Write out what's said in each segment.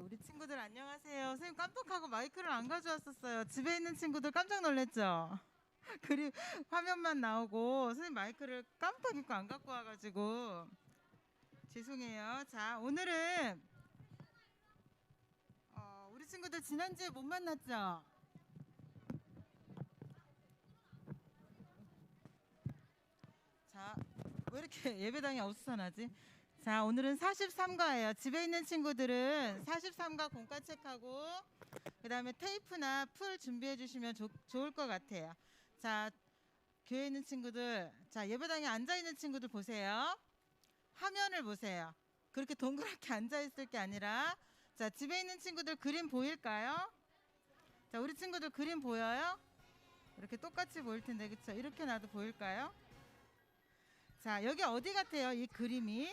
우리 친구들 안녕하세요. 선생님 깜빡하고 마이크를 안 가져왔었어요. 집에 있는 친구들 깜짝 놀랐죠? 그리 화면만 나오고 선생님 마이크를 깜빡 잊고 안 갖고 와가지고 죄송해요. 자 오늘은 어, 우리 친구들 지난주에 못 만났죠? 자, 왜 이렇게 예배당이 어수선하지? 자, 오늘은 43과예요. 집에 있는 친구들은 43과 공과 책하고 그다음에 테이프나 풀 준비해 주시면 좋- 좋을 것 같아요. 자, 교회 있는 친구들, 자, 예배당에 앉아 있는 친구들 보세요. 화면을 보세요. 그렇게 동그랗게 앉아 있을 게 아니라 자, 집에 있는 친구들 그림 보일까요? 자, 우리 친구들 그림 보여요? 이렇게 똑같이 보일 텐데 그렇죠? 이렇게 놔도 보일까요? 자, 여기 어디 같아요? 이 그림이?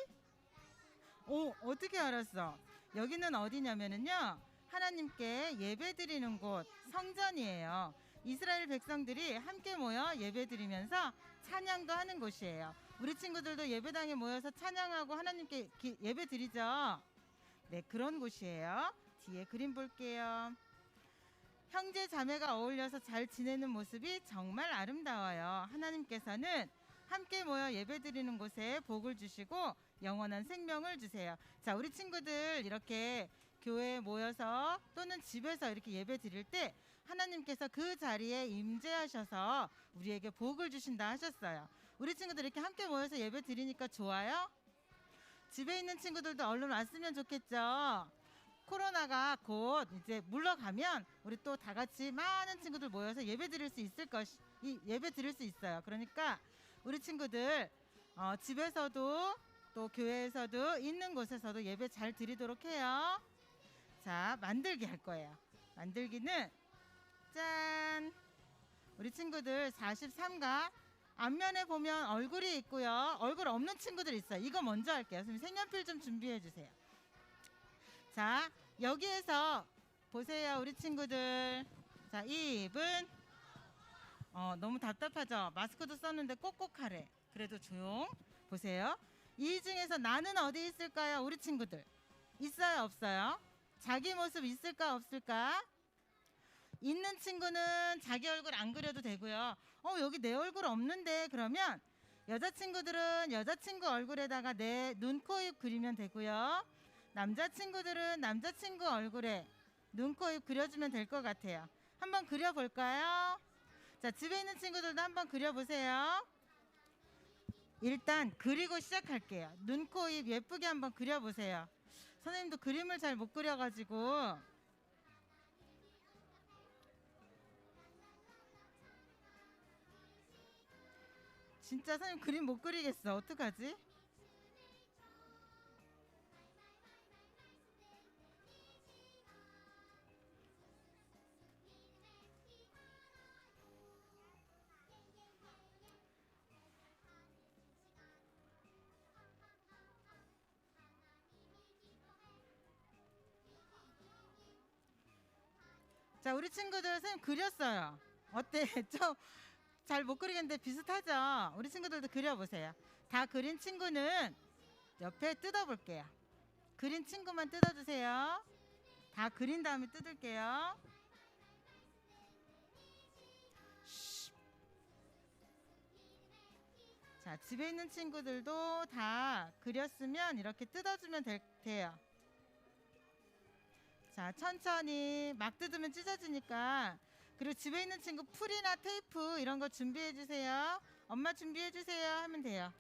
오, 어떻게 알았어? 여기는 어디냐면은요. 하나님께 예배드리는 곳 성전이에요. 이스라엘 백성들이 함께 모여 예배드리면서 찬양도 하는 곳이에요. 우리 친구들도 예배당에 모여서 찬양하고 하나님께 기- 예배드리죠. 네, 그런 곳이에요. 뒤에 그림 볼게요. 형제 자매가 어울려서 잘 지내는 모습이 정말 아름다워요. 하나님께서는 함께 모여 예배드리는 곳에 복을 주시고 영원한 생명을 주세요. 자, 우리 친구들 이렇게 교회에 모여서 또는 집에서 이렇게 예배 드릴 때 하나님께서 그 자리에 임재하셔서 우리에게 복을 주신다 하셨어요. 우리 친구들 이렇게 함께 모여서 예배 드리니까 좋아요? 집에 있는 친구들도 얼른 왔으면 좋겠죠. 코로나가 곧 이제 물러가면 우리 또 다 같이 많은 친구들 모여서 예배 드릴 수 있을 것이 이 예배 드릴 수 있어요. 그러니까 우리 친구들 어, 집에서도 또 교회에서도 있는 곳에서도 예배 잘 드리도록 해요. 자, 만들기 할 거예요. 만들기는 짠. 우리 친구들 43가 앞면에 보면 얼굴이 있고요. 얼굴 없는 친구들 있어요. 이거 먼저 할게요. 선생님 색연필 좀 준비해 주세요. 자, 여기에서 보세요. 우리 친구들. 자, 이 입은 어, 너무 답답하죠. 마스크도 썼는데 꼭꼭 하래. 그래도 조용. 보세요. 이 중에서 나는 어디 있을까요? 우리 친구들. 있어요, 없어요? 자기 모습 있을까, 없을까? 있는 친구는 자기 얼굴 안 그려도 되고요. 어, 여기 내 얼굴 없는데 그러면 여자친구들은 여자친구 얼굴에다가 내 눈, 코, 입 그리면 되고요. 남자친구들은 남자친구 얼굴에 눈, 코, 입 그려주면 될 것 같아요. 한번 그려볼까요? 자, 집에 있는 친구들도 한번 그려보세요. 일단 그리고 시작할게요. 눈, 코, 입 예쁘게 한번 그려보세요. 선생님도 그림을 잘 못 그려가지고 진짜 선생님 그림 못 그리겠어. 어떡하지? 자, 우리 친구들 선생님 그렸어요. 어때? 좀 잘 못 그리겠는데 비슷하죠? 우리 친구들도 그려보세요. 다 그린 친구는 옆에 뜯어볼게요. 그린 친구만 뜯어주세요. 다 그린 다음에 뜯을게요. 쉬. 자, 집에 있는 친구들도 다 그렸으면 이렇게 뜯어주면 될, 돼요. 자, 천천히 막 뜯으면 찢어지니까 그리고 집에 있는 친구 풀이나 테이프 이런 거 준비해 주세요. 엄마 준비해 주세요 하면 돼요.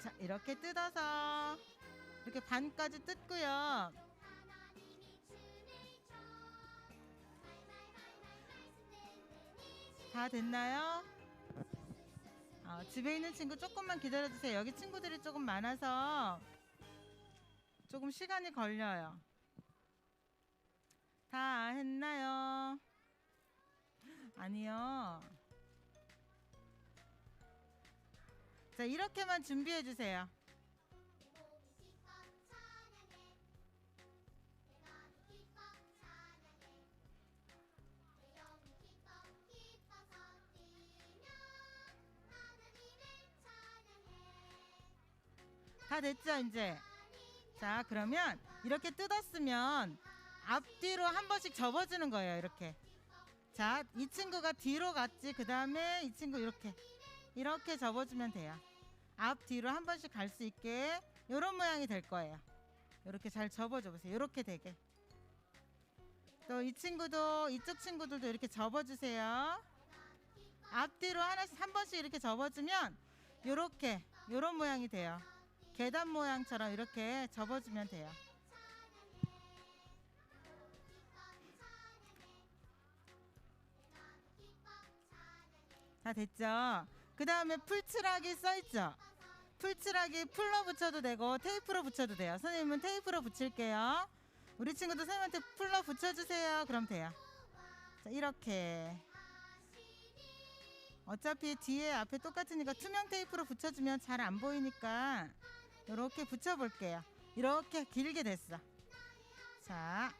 자, 이렇게 뜯어서 이렇게 반까지 뜯고요. 다 됐나요? 어, 집에 있는 친구 조금만 기다려 주세요. 여기 친구들이 조금 많아서 조금 시간이 걸려요. 다 했나요? 아니요. 자, 이렇게만 준비해 주세요. 다 됐죠, 이제? 자, 그러면 이렇게 뜯었으면 앞뒤로 한 번씩 접어주는 거예요, 이렇게. 자, 이 친구가 뒤로 갔지. 그 다음에 이 친구 이렇게. 이렇게 접어주면 돼요. 앞, 뒤로 한 번씩 갈 수 있게 이런 모양이 될 거예요. 이렇게 잘 접어줘 보세요. 이렇게 되게. 또 이 친구도 이쪽 친구들도 이렇게 접어주세요. 앞뒤로 하나씩 한 번씩 이렇게 접어주면 이렇게 이런 모양이 돼요. 계단 모양처럼 이렇게 접어주면 돼요. 다 됐죠? 그 다음에 풀칠하기 써있죠? 풀칠하기 풀로 붙여도 되고 테이프로 붙여도 돼요. 선생님은 테이프로 붙일게요. 우리 친구도 선생님한테 풀로 붙여주세요. 그럼 돼요. 자, 이렇게. 어차피 뒤에 앞에 똑같으니까 투명 테이프로 붙여주면 잘 안 보이니까 이렇게 붙여볼게요. 이렇게 길게 됐어. 자,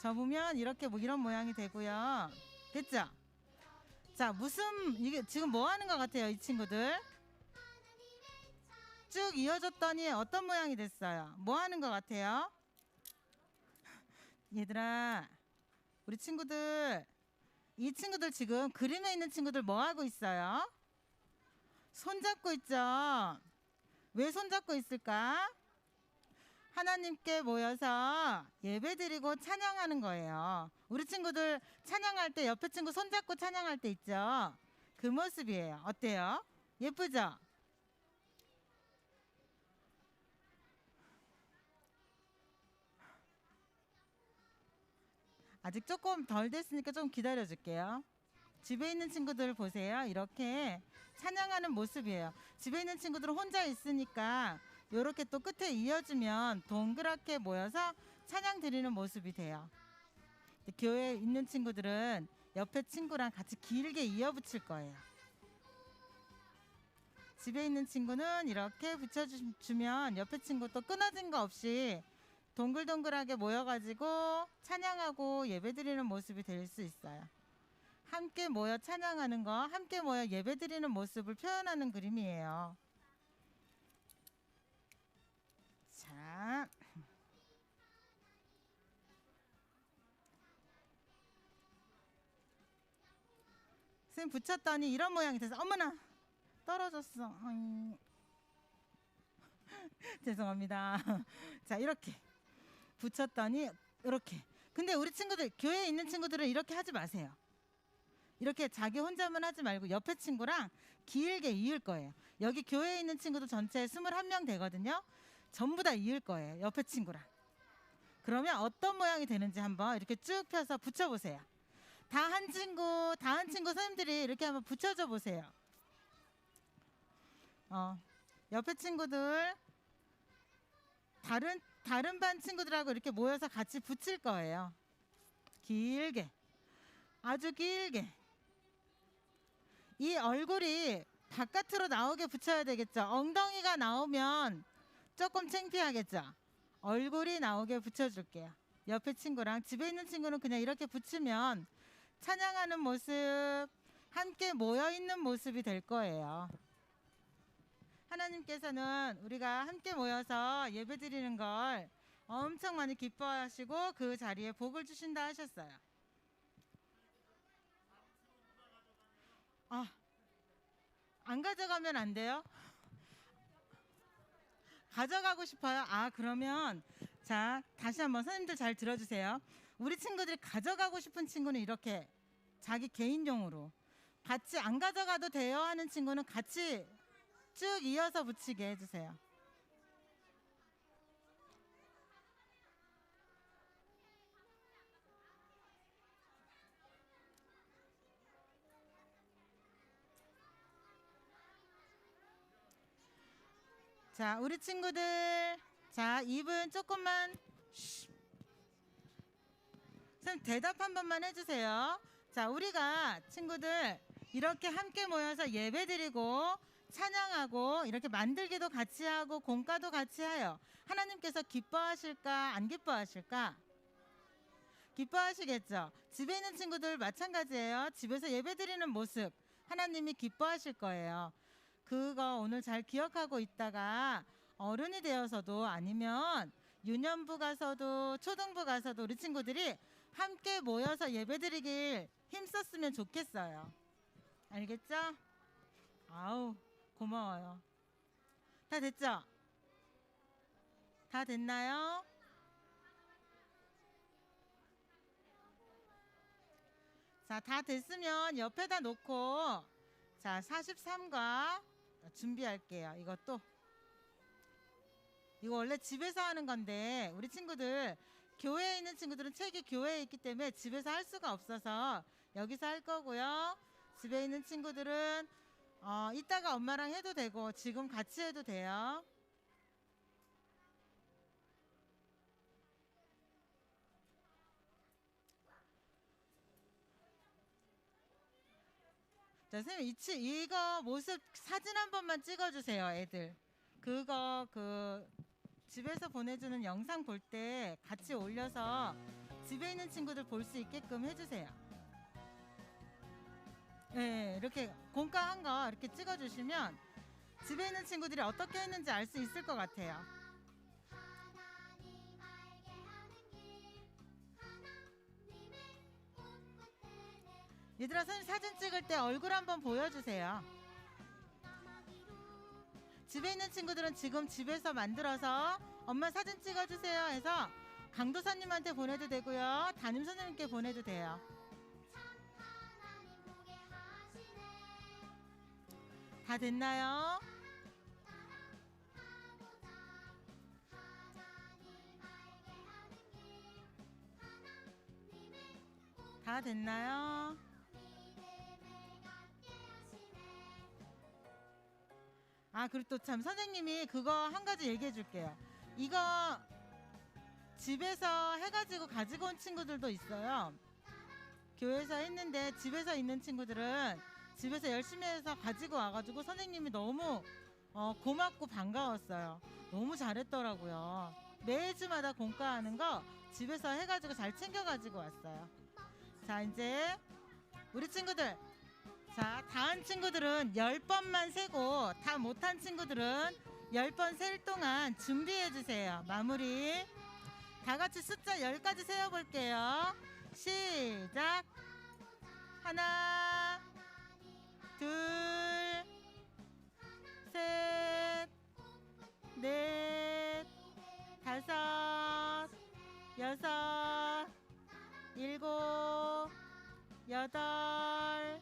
접으면 이렇게 뭐 이런 모양이 되고요. 됐죠? 자, 무슨 이게 지금 뭐 하는 것 같아요, 이 친구들? 쭉 이어졌더니 어떤 모양이 됐어요? 뭐 하는 것 같아요? 얘들아, 우리 친구들, 이 친구들 지금 그림에 있는 친구들 뭐 하고 있어요? 손잡고 있죠? 왜 손잡고 있을까? 하나님께 모여서 예배드리고 찬양하는 거예요. 우리 친구들 찬양할 때 옆에 친구 손잡고 찬양할 때 있죠? 그 모습이에요. 어때요? 예쁘죠? 아직 조금 덜 됐으니까 좀 기다려 줄게요. 집에 있는 친구들 보세요. 이렇게 찬양하는 모습이에요. 집에 있는 친구들은 혼자 있으니까 이렇게 또 끝에 이어주면 동그랗게 모여서 찬양 드리는 모습이 돼요. 교회에 있는 친구들은 옆에 친구랑 같이 길게 이어 붙일 거예요. 집에 있는 친구는 이렇게 붙여주면 옆에 친구 또 끊어진 거 없이 동글동글하게 모여가지고 찬양하고 예배드리는 모습이 될 수 있어요. 함께 모여 찬양하는 거, 함께 모여 예배드리는 모습을 표현하는 그림이에요. 자. 선생님 붙였더니 이런 모양이 돼서 어머나 떨어졌어. 죄송합니다. 자 이렇게 붙였더니 이렇게. 근데 우리 친구들 교회에 있는 친구들은 이렇게 하지 마세요. 이렇게 자기 혼자만 하지 말고 옆에 친구랑 길게 이을 거예요. 여기 교회에 있는 친구도 전체 21명 되거든요. 전부 다 이을 거예요. 옆에 친구랑. 그러면 어떤 모양이 되는지 한번 이렇게 쭉 펴서 붙여보세요. 다 한 친구, 다 한 친구 선생님들이 이렇게 한번 붙여줘 보세요. 어, 옆에 친구들 다른 다른 반 친구들하고 이렇게 모여서 같이 붙일 거예요. 길게, 아주 길게. 이 얼굴이 바깥으로 나오게 붙여야 되겠죠. 엉덩이가 나오면 조금 창피하겠죠. 얼굴이 나오게 붙여줄게요. 옆에 친구랑 집에 있는 친구는 그냥 이렇게 붙이면 찬양하는 모습, 함께 모여 있는 모습이 될 거예요. 하나님께서는 우리가 함께 모여서 예배 드리는 걸 엄청 많이 기뻐하시고 그 자리에 복을 주신다 하셨어요. 아, 안 가져가면 안 돼요? 가져가고 싶어요. 아, 그러면 자, 다시 한번 선생님들 잘 들어주세요. 우리 친구들이 가져가고 싶은 친구는 이렇게 자기 개인용으로 같이 안 가져가도 돼요 하는 친구는 같이 쭉 이어서 붙이게 해주세요. 자, 우리 친구들. 자, 입은 조금만. 쉬. 선생님, 대답 한 번만 해주세요. 자, 우리가 친구들 이렇게 함께 모여서 예배 드리고 찬양하고 이렇게 만들기도 같이 하고 공과도 같이 해요. 하나님께서 기뻐하실까, 안 기뻐하실까? 기뻐하시겠죠? 집에 있는 친구들 마찬가지예요. 집에서 예배 드리는 모습. 하나님이 기뻐하실 거예요. 그거 오늘 잘 기억하고 있다가 어른이 되어서도 아니면 유년부 가서도 초등부 가서도 우리 친구들이 함께 모여서 예배드리길 힘썼으면 좋겠어요. 알겠죠? 아우 고마워요. 다 됐죠? 다 됐나요? 자, 다 됐으면 옆에다 놓고 자, 43과 준비할게요. 이것도 이거 원래 집에서 하는 건데 우리 친구들 교회에 있는 친구들은 책이 교회에 있기 때문에 집에서 할 수가 없어서 여기서 할 거고요. 집에 있는 친구들은 어, 이따가 엄마랑 해도 되고 지금 같이 해도 돼요. 자, 선생님 이, 치- 이거 모습 사진 한 번만 찍어주세요, 애들. 그거 그 집에서 보내주는 영상 볼 때 같이 올려서 집에 있는 친구들 볼 수 있게끔 해주세요. 네, 이렇게 공과한 거 이렇게 찍어주시면 집에 있는 친구들이 어떻게 했는지 알 수 있을 것 같아요. 얘들아, 선생님 사진 찍을 때 얼굴 한번 보여주세요. 집에 있는 친구들은 지금 집에서 만들어서 엄마 사진 찍어주세요 해서 강도사님한테 보내도 되고요. 담임 선생님께 보내도 돼요. 다 됐나요? 다 됐나요? 아, 그리고 또 참 선생님이 그거 한 가지 얘기해 줄게요. 이거 집에서 해가지고 가지고 온 친구들도 있어요. 교회에서 했는데 집에서 있는 친구들은 집에서 열심히 해서 가지고 와가지고 선생님이 너무 어, 고맙고 반가웠어요. 너무 잘했더라고요. 매주마다 공과하는 거 집에서 해가지고 잘 챙겨가지고 왔어요. 자, 이제 우리 친구들 자, 다한 친구들은 열번만 세고 다 못한 친구들은 열 번 셀 동안 준비해 주세요. 마무리. 다 같이 숫자 열까지 세어 볼게요. 시작. 하나, 둘, 셋, 넷, 다섯, 여섯, 일곱, 여덟,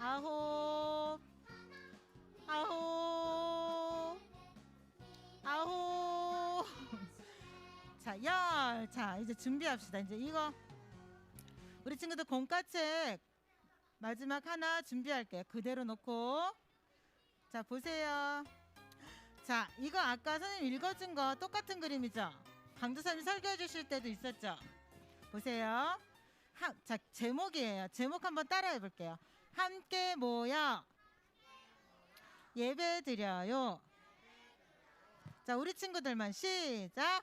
아홉, 아홉, 아홉. 자, 열. 자, 이제 준비합시다. 이제 이거 우리 친구들 공과책 마지막 하나 준비할게요. 그대로 놓고 자 보세요. 자, 이거 아까 선생님 읽어준 거 똑같은 그림이죠? 강도사님 설교해 주실 때도 있었죠? 보세요. 하, 자, 제목이에요. 제목 한번 따라해 볼게요. 함께 모여 예배 드려요. 자, 우리 친구들만 시작.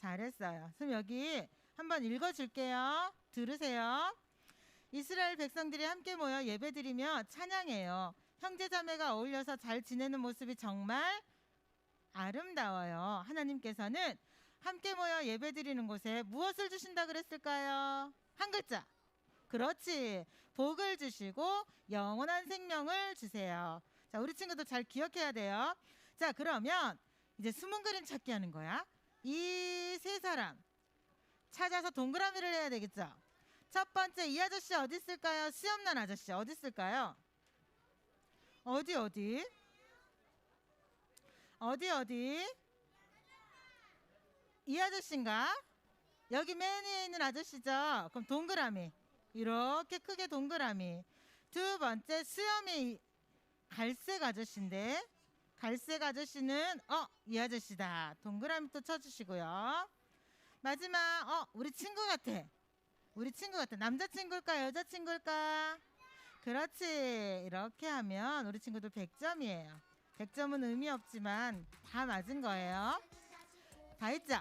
잘했어요. 그럼 여기 한번 읽어 줄게요. 들으세요. 이스라엘 백성들이 함께 모여 예배드리며 찬양해요. 형제자매가 어울려서 잘 지내는 모습이 정말 아름다워요. 하나님께서는 함께 모여 예배드리는 곳에 무엇을 주신다 그랬을까요? 한 글자. 그렇지. 복을 주시고 영원한 생명을 주세요. 자, 우리 친구도 잘 기억해야 돼요. 자, 그러면 이제 숨은 그림 찾기 하는 거야. 이 세 사람 찾아서 동그라미를 해야 되겠죠. 첫 번째 이 아저씨 어디 있을까요? 수염난 아저씨 어디 있을까요? 어디 어디? 어디 어디? 이 아저씨인가? 여기 맨 위에 있는 아저씨죠. 그럼 동그라미 이렇게 크게 동그라미. 두 번째 수염이 갈색 아저씨인데 갈색 아저씨는 어 이 아저씨다. 동그라미 또 쳐주시고요. 마지막 어 우리 친구 같아. 우리 친구 같아. 남자친구일까 여자친구일까? 그렇지. 이렇게 하면 우리 친구들 100점이에요. 100점은 의미 없지만 다 맞은 거예요. 다 했죠?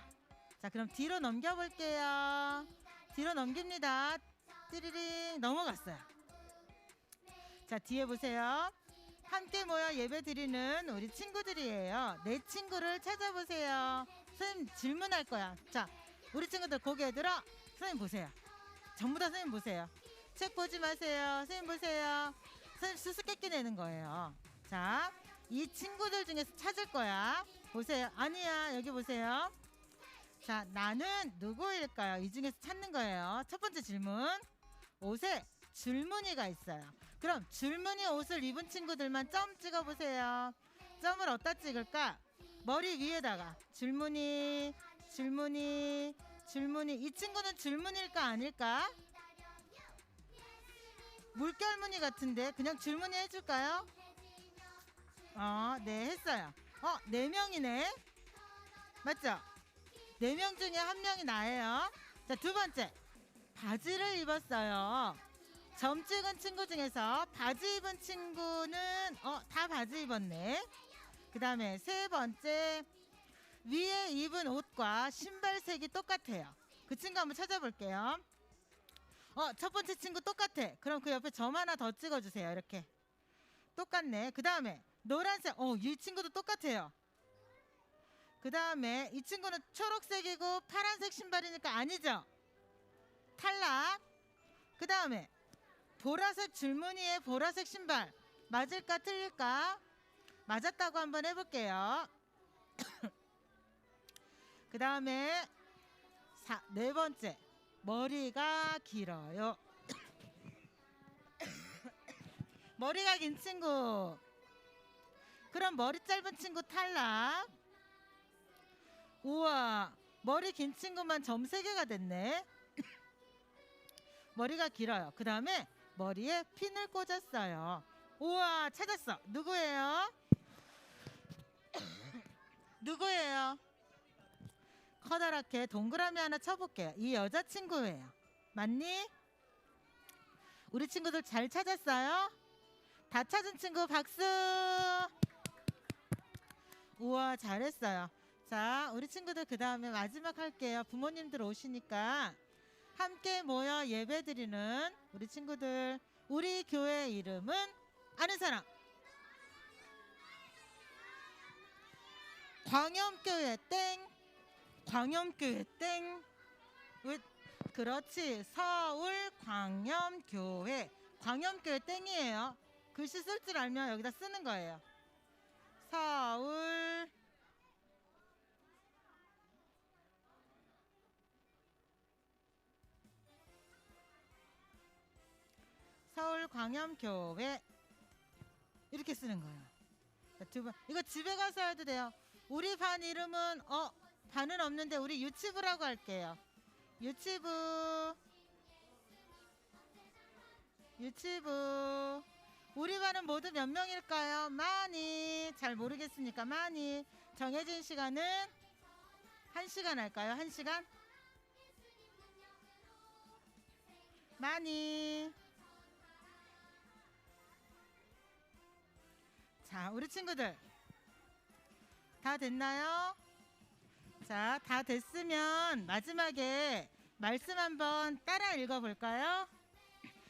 자, 그럼 뒤로 넘겨볼게요. 뒤로 넘깁니다. 띠리링 넘어갔어요. 자 뒤에 보세요. 함께 모여 예배 드리는 우리 친구들이에요. 내 친구를 찾아보세요. 선생님 질문할 거야. 자 우리 친구들 고개 들어. 선생님 보세요. 전부 다 선생님 보세요. 책 보지 마세요. 선생님 보세요. 선생님 수수께끼 내는 거예요. 자, 이 친구들 중에서 찾을 거야. 보세요. 아니야. 여기 보세요. 자, 나는 누구일까요? 이 중에서 찾는 거예요. 첫 번째 질문. 옷에 줄무늬가 있어요. 그럼 줄무늬 옷을 입은 친구들만 점 찍어 보세요. 점을 어디다 찍을까? 머리 위에다가 줄무늬, 줄무늬, 줄무늬. 이 친구는 줄무늬일까 아닐까? 물결무늬 같은데 그냥 줄무늬 해줄까요? 어, 네 했어요. 어, 네 명이네. 맞죠? 네 명 중에 한 명이 나예요. 자, 두 번째. 바지를 입었어요. 점 찍은 친구 중에서 바지 입은 친구는 어, 다 바지 입었네. 그다음에 세 번째. 위에 입은 옷과 신발 색이 똑같아요. 그 친구 한번 찾아볼게요. 어, 첫 번째 친구 똑같아. 그럼 그 옆에 점 하나 더 찍어주세요. 이렇게. 똑같네. 그 다음에 노란색. 어, 이 친구도 똑같아요. 그 다음에 이 친구는 초록색이고 파란색 신발이니까 아니죠? 탈락. 그 다음에 보라색 줄무늬에 보라색 신발. 맞을까 틀릴까? 맞았다고 한번 해볼게요. 그 다음에 네 번째. 머리가 길어요. 머리가 긴 친구. 그럼 머리 짧은 친구 탈락. 우와, 머리 긴 친구만 점 세 개가 됐네. 머리가 길어요. 그 다음에 머리에 핀을 꽂았어요. 우와, 찾았어. 누구예요? 누구예요? 커다랗게 동그라미 하나 쳐볼게요. 이 여자친구예요. 맞니? 우리 친구들 잘 찾았어요? 다 찾은 친구 박수! 우와, 잘했어요. 자, 우리 친구들 그 다음에 마지막 할게요. 부모님들 오시니까 함께 모여 예배 드리는 우리 친구들. 우리 교회 이름은 아는 사람? 광염교회 땡. 광염교회 땡. 왜? 그렇지. 서울 광염교회. 광염교회 땡이에요. 글씨 쓸 줄 알면 여기다 쓰는 거예요. 서울 광염교회 이렇게 쓰는 거예요. 자, 두 번. 이거 집에 가서 해도 돼요. 우리 반 이름은 어 반은 없는데 우리 유치부라고 할게요. 유치부. 유치부. 우리 반은 모두 몇 명일까요? 많이. 잘 모르겠으니까 많이. 정해진 시간은 한 시간 할까요? 한 시간? 많이. 자, 우리 친구들. 다 됐나요? 자, 다 됐으면 마지막에 말씀 한번 따라 읽어 볼까요?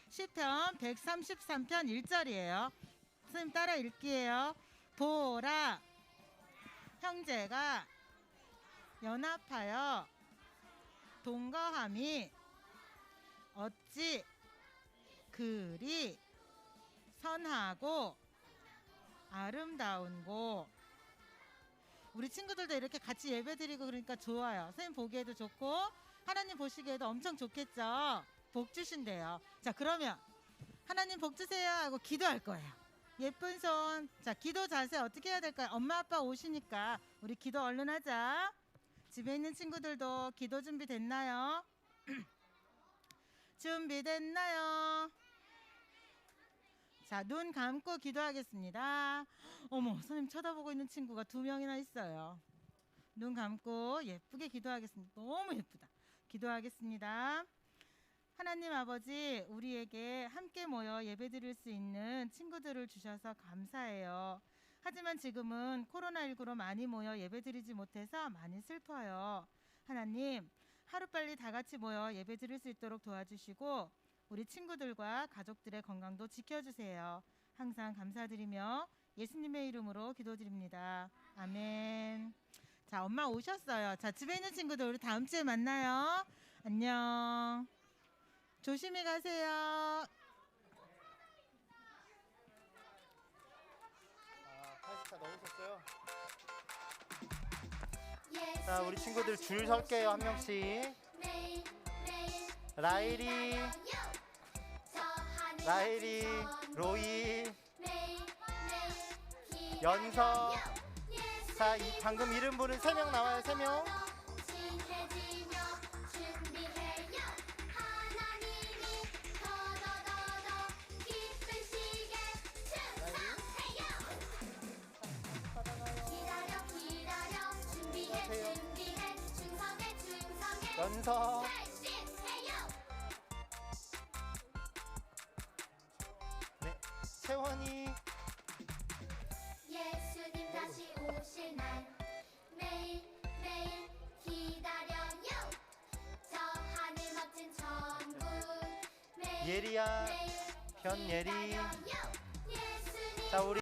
시편 133편 1절이에요. 선생님 따라 읽기예요. 보라 형제가 연합하여 동거함이 어찌 그리 선하고 아름다운고 우리 친구들도 이렇게 같이 예배 드리고 그러니까 좋아요. 선생님 보기에도 좋고 하나님 보시기에도 엄청 좋겠죠. 복 주신대요. 자 그러면 하나님 복 주세요 하고 기도할 거예요. 예쁜 손. 자 기도 자세 어떻게 해야 될까요? 엄마 아빠 오시니까 우리 기도 얼른 하자. 집에 있는 친구들도 기도 준비 됐나요? 준비됐나요? 자, 눈 감고 기도하겠습니다. 어머, 선생님 쳐다보고 있는 친구가 두 명이나 있어요. 눈 감고 예쁘게 기도하겠습니다. 너무 예쁘다. 기도하겠습니다. 하나님 아버지, 우리에게 함께 모여 예배 드릴 수 있는 친구들을 주셔서 감사해요. 하지만 지금은 코로나19로 많이 모여 예배 드리지 못해서 많이 슬퍼요. 하나님, 하루빨리 다 같이 모여 예배 드릴 수 있도록 도와주시고 우리 친구들과 가족들의 건강도 지켜주세요. 항상 감사드리며 예수님의 이름으로 기도드립니다. 아멘. 자, 엄마 오셨어요. 자, 집에 있는 친구들 우리 다음 주에 만나요. 안녕. 조심히 가세요. 아, 80차 넘으셨어요? 자, 우리 친구들 줄 설게요, 한 명씩. 라일이, 라일이, 로이, 연서. 예수 자, 이 방금 이름 부른 세 명 나와요, 세 명. 친해